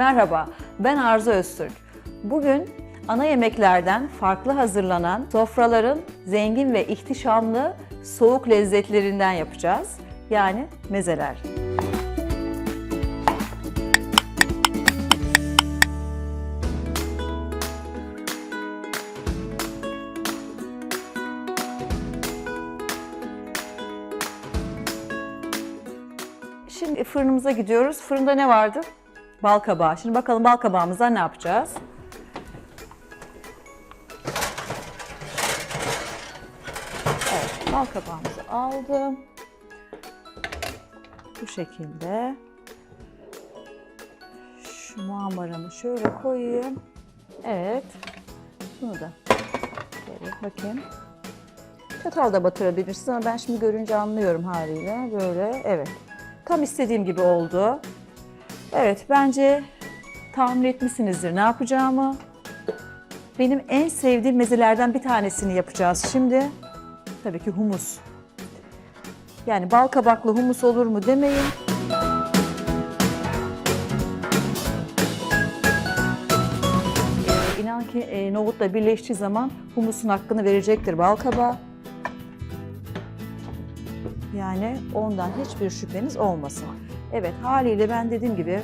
Merhaba, ben Arzu Öztürk. Bugün ana yemeklerden farklı hazırlanan sofraların zengin ve ihtişamlı soğuk lezzetlerinden yapacağız. Yani mezeler. Şimdi fırınımıza gidiyoruz. Fırında ne vardı? Bal kabağı. Şimdi bakalım bal kabağımıza ne yapacağız? Evet, bal kabağımızı aldım. Bu şekilde. Şu muhammaramı şöyle koyayım. Evet. Bunu da şöyle bakayım. Çatal da batırabilirsiniz ama ben şimdi görünce anlıyorum haliyle. Böyle, evet. Tam istediğim gibi oldu. Evet, bence tahmin etmişsinizdir ne yapacağımı. Benim en sevdiğim mezelerden bir tanesini yapacağız şimdi. Tabii ki humus. Yani bal kabaklı humus olur mu demeyin. Ee, İnan ki e, nohutla birleştiği zaman humusun hakkını verecektir bal kabağı. Yani ondan hiçbir şüpheniz olmasın. Evet haliyle ben dediğim gibi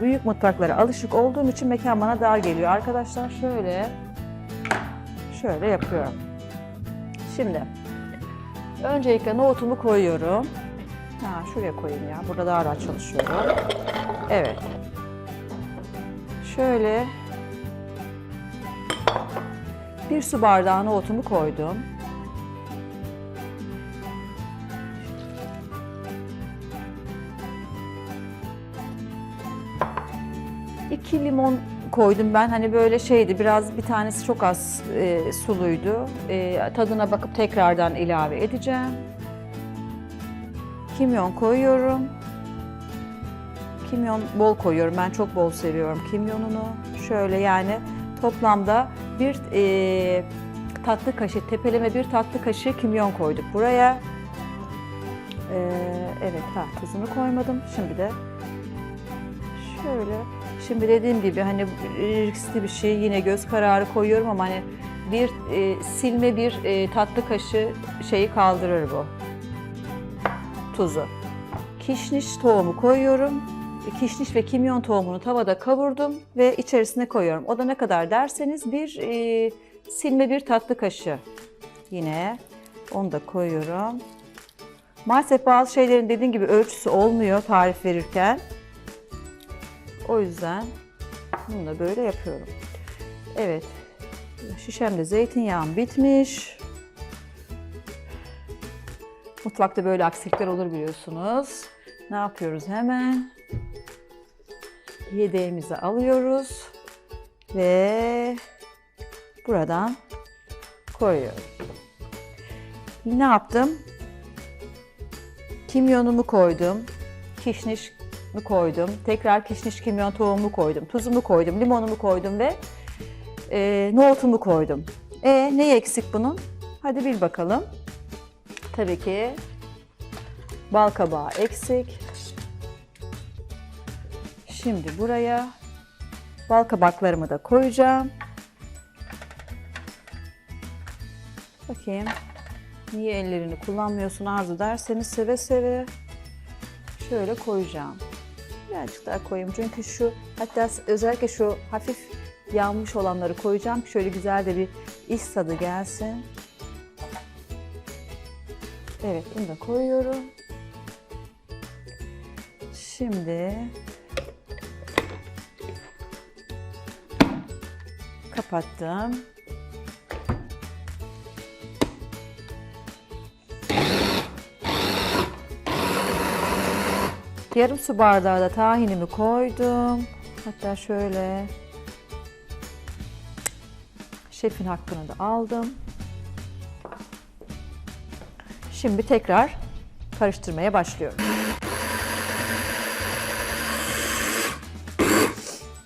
büyük mutfaklara alışık olduğum için mekan bana dar geliyor. Arkadaşlar şöyle şöyle yapıyorum. Şimdi öncelikle nohutumu koyuyorum. Ha, şuraya koyayım ya. Burada daha rahat çalışıyorum. Evet. Şöyle bir su bardağı nohutumu koydum. İki limon koydum ben. Hani böyle şeydi biraz bir tanesi çok az e, suluydu. E, tadına bakıp tekrardan ilave edeceğim. Kimyon koyuyorum. Kimyon bol koyuyorum. Ben çok bol seviyorum kimyonunu. Şöyle yani toplamda bir e, tatlı kaşığı, tepeleme bir tatlı kaşığı kimyon koyduk buraya. E, evet, ha, tuzunu koymadım. Şimdi de şöyle Şimdi dediğim gibi hani riskli bir şey yine göz kararı koyuyorum ama hani bir e, silme bir e, tatlı kaşığı şeyi kaldırır bu. Tuzu. Kişniş tohumu koyuyorum. Kişniş ve kimyon tohumunu tavada kavurdum ve içerisine koyuyorum. O da ne kadar derseniz bir e, silme bir tatlı kaşığı. Yine onu da koyuyorum. Maalesef bazı şeylerin dediğim gibi ölçüsü olmuyor tarif verirken. O yüzden bunu da böyle yapıyorum. Evet. Şişemde zeytinyağım bitmiş. Mutfakta böyle aksilikler olur biliyorsunuz. Ne yapıyoruz hemen? Yedeğimizi alıyoruz ve buradan koyuyorum. Ne yaptım? Kimyonumu koydum. Kişniş koydum. Tekrar kişniş kimyon tohumu koydum. Tuzumu koydum, limonumu koydum ve e, nohutumu koydum. E ne eksik bunun? Hadi bil bakalım. Tabii ki bal kabağı eksik. Şimdi buraya bal kabaklarımı da koyacağım. Bakayım. Niye ellerini kullanmıyorsun arzu derseniz seve seve şöyle koyacağım. Birazcık daha koyayım çünkü şu hatta özellikle şu hafif yanmış olanları koyacağım şöyle güzel de bir iç tadı gelsin. Evet bunu da koyuyorum. Şimdi kapattım. Yarım su bardağı da tahinimi koydum. Hatta şöyle şefin hakkını da aldım. Şimdi tekrar karıştırmaya başlıyorum.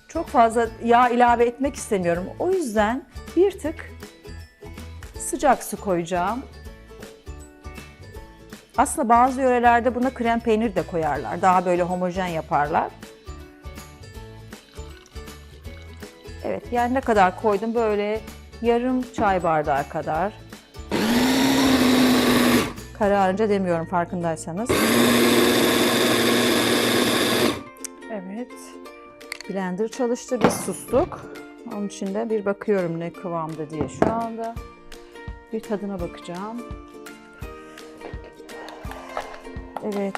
Çok fazla yağ ilave etmek istemiyorum. O yüzden bir tık sıcak su koyacağım. Aslında bazı yörelerde buna krem peynir de koyarlar. Daha böyle homojen yaparlar. Evet yani ne kadar koydum böyle yarım çay bardağı kadar. Kararınca demiyorum farkındaysanız. Evet. Blender çalıştı biz sustuk. Onun için de bir bakıyorum ne kıvamda diye şu anda. Bir tadına bakacağım. Evet.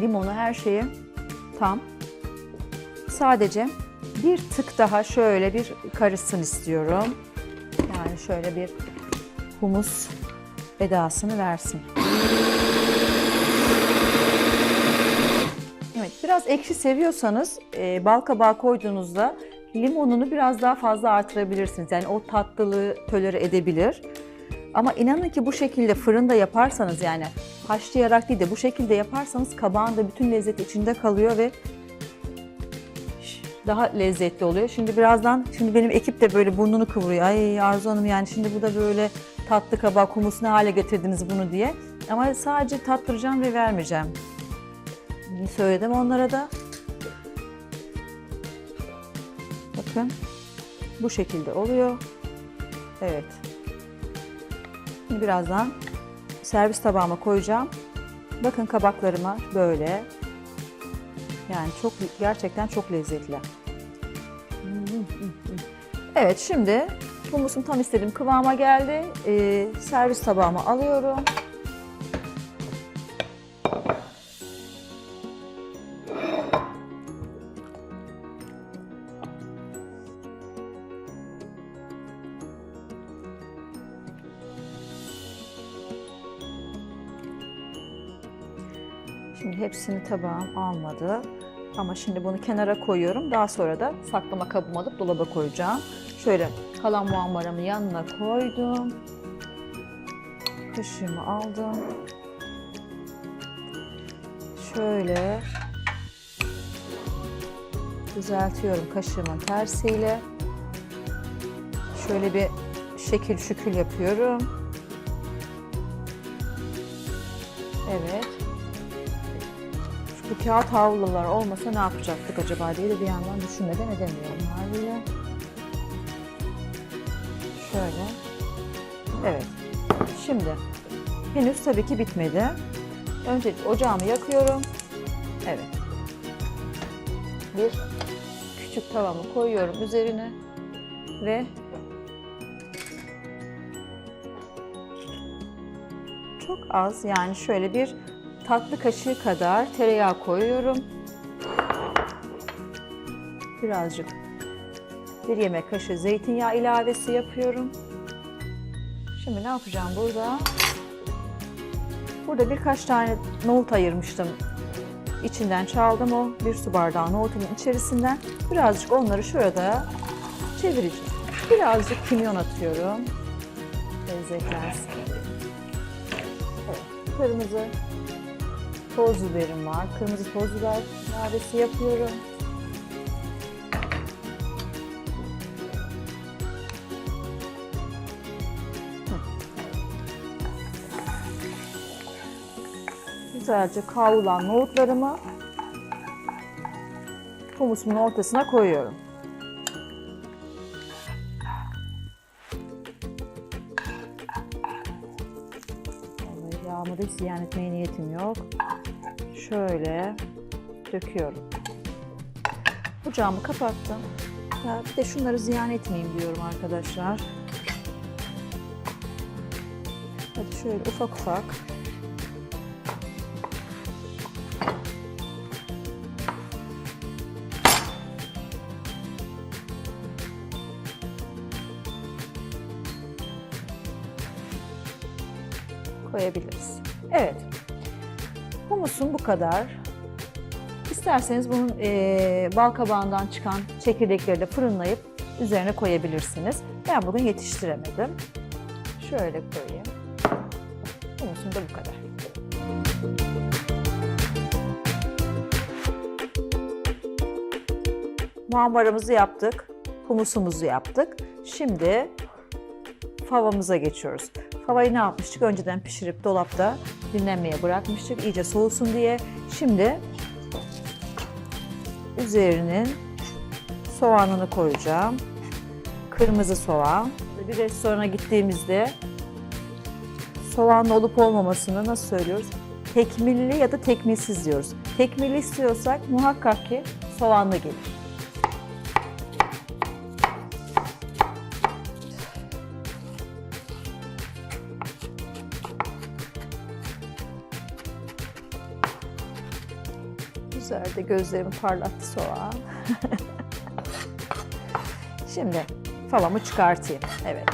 Limonu her şeyi tam. Sadece bir tık daha şöyle bir karışsın istiyorum. Yani şöyle bir humus edasını versin. Biraz ekşi seviyorsanız e, bal kabağı koyduğunuzda limonunu biraz daha fazla artırabilirsiniz. Yani o tatlılığı tolere edebilir. Ama inanın ki bu şekilde fırında yaparsanız yani haşlayarak değil de bu şekilde yaparsanız kabağın da bütün lezzeti içinde kalıyor ve daha lezzetli oluyor. Şimdi birazdan, şimdi benim ekip de böyle burnunu kıvırıyor. Ay Arzu Hanım yani şimdi bu da böyle tatlı kabak humus ne hale getirdiniz bunu diye. Ama sadece tattıracağım ve vermeyeceğim. Söyledim onlara da. Bakın bu şekilde oluyor. Evet. Şimdi birazdan servis tabağıma koyacağım. Bakın kabaklarıma böyle. Yani çok gerçekten çok lezzetli. Evet şimdi humusum tam istediğim kıvama geldi. Ee, servis tabağıma alıyorum. Şimdi hepsini tabağım almadı. Ama şimdi bunu kenara koyuyorum. Daha sonra da saklama kabıma alıp dolaba koyacağım. Şöyle kalan muammaramı yanına koydum. Kaşığımı aldım. Şöyle düzeltiyorum kaşığımın tersiyle. Şöyle bir şekil şükül yapıyorum. Evet. Bu kağıt havlular olmasa ne yapacaktık acaba diye de bir yandan düşünmeden edemiyorum haliyle. Şöyle. Evet. Şimdi henüz tabii ki bitmedi. Önce ocağımı yakıyorum. Evet. Bir küçük tavamı koyuyorum üzerine ve çok az yani şöyle bir tatlı kaşığı kadar tereyağı koyuyorum. Birazcık bir yemek kaşığı zeytinyağı ilavesi yapıyorum. Şimdi ne yapacağım burada? Burada birkaç tane nohut ayırmıştım. İçinden çaldım o bir su bardağı nohutun içerisinden. Birazcık onları şurada çevireceğim. Birazcık kimyon atıyorum. Lezzetlensin. Evet, kırmızı toz biberim var. Kırmızı toz biber ilavesi yapıyorum. Güzelce kavrulan nohutlarımı humusumun ortasına koyuyorum. Ziyan etmeye niyetim yok. Şöyle döküyorum. Ocağımı kapattım. Ya bir de şunları ziyan etmeyeyim diyorum arkadaşlar. Hadi şöyle ufak ufak. koyabiliriz. Evet. Humusun bu kadar. İsterseniz bunun e, bal çıkan çekirdekleri de fırınlayıp üzerine koyabilirsiniz. Ben bugün yetiştiremedim. Şöyle koyayım. Humusun da bu kadar. Muhammaramızı yaptık. Humusumuzu yaptık. Şimdi favamıza geçiyoruz. Favayı ne yapmıştık? Önceden pişirip dolapta dinlenmeye bırakmıştık. iyice soğusun diye. Şimdi üzerinin soğanını koyacağım. Kırmızı soğan. Bir restorana gittiğimizde soğanlı olup olmamasını nasıl söylüyoruz? Tekmilli ya da tekmilsiz diyoruz. Tekmilli istiyorsak muhakkak ki soğanlı gelir. Güzel gözlerimi parlattı soğan. Şimdi favamı çıkartayım. Evet.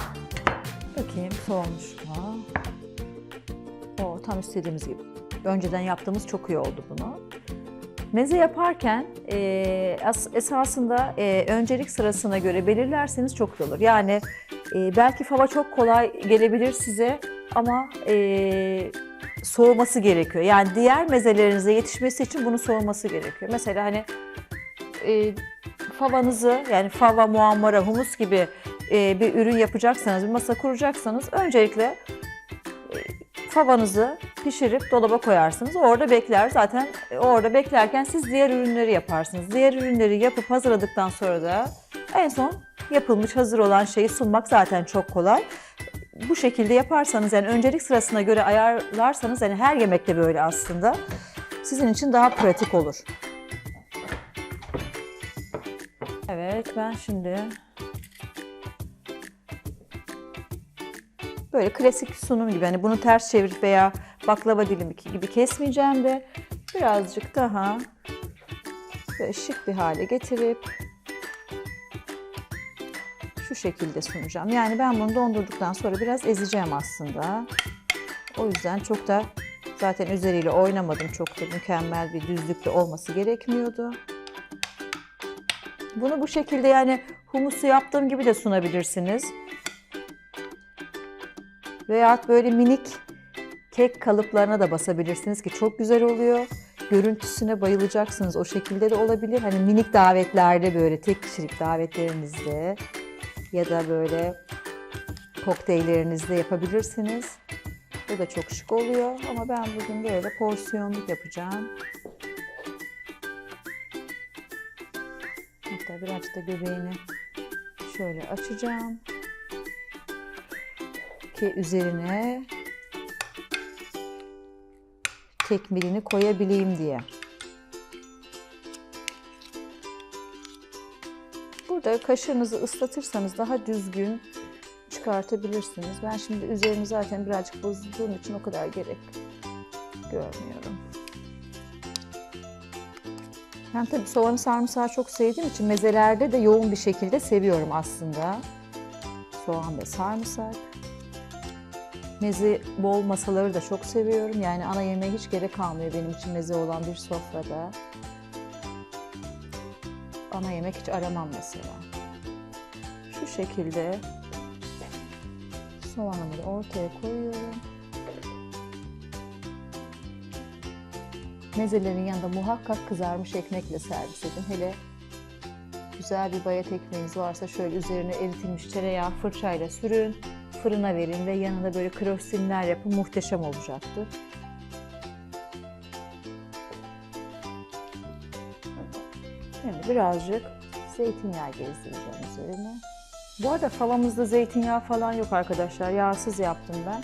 Bakayım soğumuş mu? O tam istediğimiz gibi. Önceden yaptığımız çok iyi oldu bunu. Meze yaparken e, as- esasında e, öncelik sırasına göre belirlerseniz çok iyi olur. Yani e, belki fava çok kolay gelebilir size ama e, soğuması gerekiyor. Yani diğer mezelerinize yetişmesi için bunun soğuması gerekiyor. Mesela hani e, favanızı yani fava, muammara, humus gibi e, bir ürün yapacaksanız, bir masa kuracaksanız öncelikle e, favanızı pişirip dolaba koyarsınız. Orada bekler. Zaten orada beklerken siz diğer ürünleri yaparsınız. Diğer ürünleri yapıp hazırladıktan sonra da en son yapılmış hazır olan şeyi sunmak zaten çok kolay. Bu şekilde yaparsanız yani öncelik sırasına göre ayarlarsanız yani her yemekte böyle aslında sizin için daha pratik olur. Evet ben şimdi böyle klasik sunum gibi hani bunu ters çevirip veya baklava dilimi gibi kesmeyeceğim de birazcık daha şık bir hale getirip şu şekilde sunacağım. Yani ben bunu dondurduktan sonra biraz ezeceğim aslında. O yüzden çok da zaten üzeriyle oynamadım. Çok da mükemmel bir düzlükte olması gerekmiyordu. Bunu bu şekilde yani humusu yaptığım gibi de sunabilirsiniz. Veyahut böyle minik kek kalıplarına da basabilirsiniz ki çok güzel oluyor. Görüntüsüne bayılacaksınız. O şekilde de olabilir. Hani minik davetlerde böyle tek kişilik davetlerinizde ya da böyle kokteyllerinizde yapabilirsiniz. Bu da çok şık oluyor ama ben bugün böyle porsiyonluk yapacağım. Hatta birazcık da göbeğini şöyle açacağım. Ki üzerine tekmilini koyabileyim diye. Burada kaşığınızı ıslatırsanız daha düzgün çıkartabilirsiniz. Ben şimdi üzerini zaten birazcık bozduğum için o kadar gerek görmüyorum. Ben tabii soğanı sarımsağı çok sevdiğim için mezelerde de yoğun bir şekilde seviyorum aslında. Soğan ve sarımsak. Meze bol masaları da çok seviyorum. Yani ana yemeğe hiç gerek kalmıyor benim için meze olan bir sofrada. Ana yemek hiç aramam mesela. Şu şekilde soğanımı da ortaya koyuyorum. Mezelerin yanında muhakkak kızarmış ekmekle servis edin. Hele güzel bir bayat ekmeğiniz varsa şöyle üzerine eritilmiş tereyağı fırçayla sürün. Fırına verin ve yanına böyle krostinler yapın. Muhteşem olacaktır. Birazcık zeytinyağı gezdireceğim üzerine. Bu arada favamızda zeytinyağı falan yok arkadaşlar. Yağsız yaptım ben.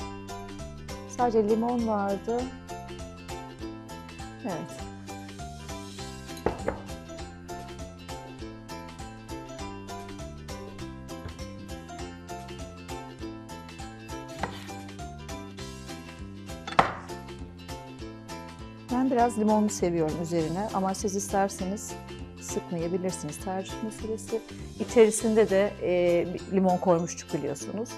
Sadece limon vardı. Evet. Ben biraz limonlu seviyorum üzerine ama siz isterseniz sıkmayabilirsiniz. Tercih meselesi. İçerisinde de e, limon koymuştuk biliyorsunuz.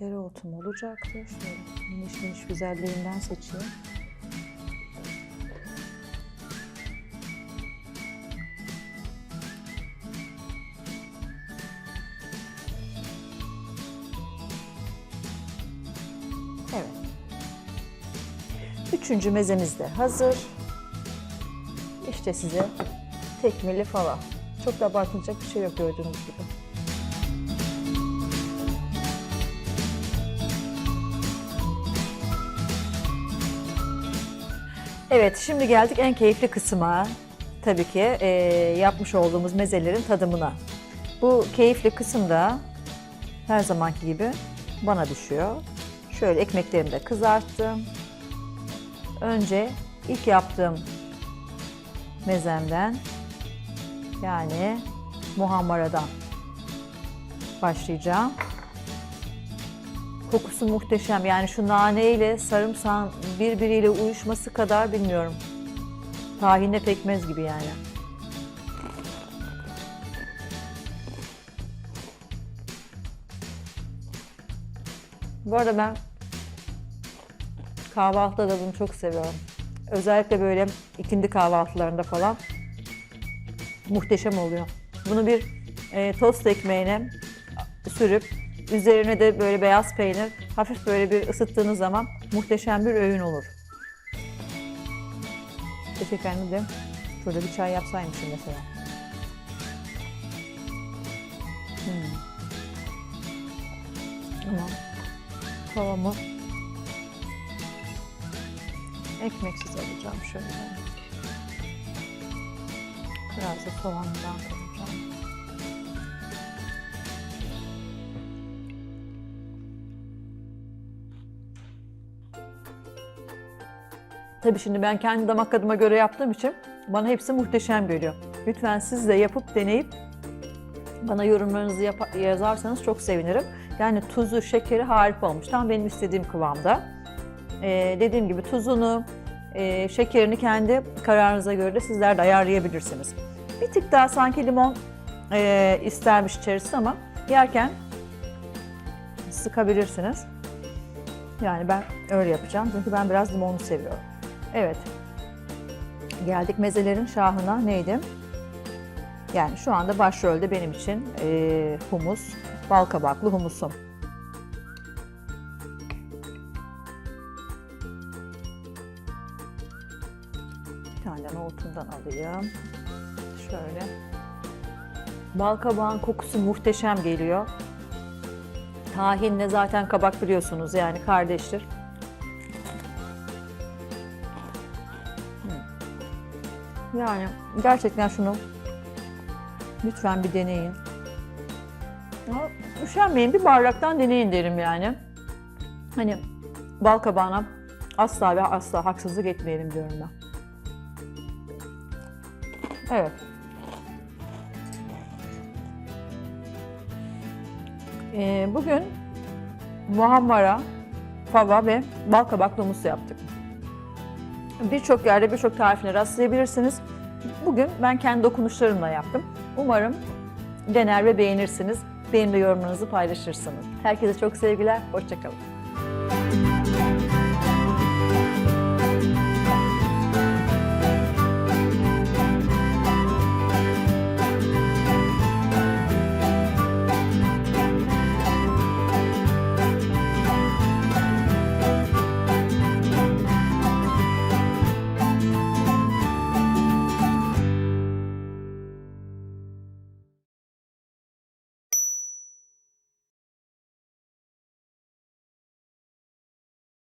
Dereotum olacaktır. Şöyle miniş miniş güzelliğinden seçeyim. Üçüncü mezemiz de hazır. İşte size tekmili fava. Çok da abartılacak bir şey yok gördüğünüz gibi. Evet, şimdi geldik en keyifli kısma. Tabii ki e, yapmış olduğumuz mezelerin tadımına. Bu keyifli kısımda her zamanki gibi bana düşüyor. Şöyle ekmeklerimi de kızarttım. Önce ilk yaptığım mezemden yani muhammaradan başlayacağım. Kokusu muhteşem. Yani şu nane ile sarımsağın birbiriyle uyuşması kadar bilmiyorum. Tahinle pekmez gibi yani. Bu arada ben kahvaltıda da bunu çok seviyorum. Özellikle böyle ikindi kahvaltılarında falan muhteşem oluyor. Bunu bir e, tost ekmeğine sürüp üzerine de böyle beyaz peynir hafif böyle bir ısıttığınız zaman muhteşem bir öğün olur. Teşekkür ederim. Şurada bir çay yapsaymışım mesela. Hmm. Tamam. Tavamı ekmeksiz alacağım şöyle. Biraz da soğandan koyacağım. Tabii şimdi ben kendi damak tadıma göre yaptığım için bana hepsi muhteşem geliyor. Lütfen siz de yapıp deneyip bana yorumlarınızı yapa- yazarsanız çok sevinirim. Yani tuzu, şekeri harika olmuş. Tam benim istediğim kıvamda. Ee, dediğim gibi tuzunu, e, şekerini kendi kararınıza göre de sizler de ayarlayabilirsiniz. Bir tık daha sanki limon e, istermiş içerisi ama yerken sıkabilirsiniz. Yani ben öyle yapacağım çünkü ben biraz limonlu seviyorum. Evet. Geldik mezelerin şahına neydi? Yani şu anda başrolde benim için e, humus, bal kabaklı humusum. Alayım. Şöyle. Bal kabağın kokusu muhteşem geliyor. Tahinle zaten kabak biliyorsunuz yani kardeştir. Yani gerçekten şunu lütfen bir deneyin. Ya, üşenmeyin bir bardaktan deneyin derim yani. Hani bal kabağına asla ve asla haksızlık etmeyelim diyorum ben. Evet. Ee, bugün muhammara, fava ve bal kabaklı humus yaptık. Birçok yerde birçok tarifine rastlayabilirsiniz. Bugün ben kendi dokunuşlarımla yaptım. Umarım dener ve beğenirsiniz. Benimle yorumlarınızı paylaşırsınız. Herkese çok sevgiler, hoşçakalın.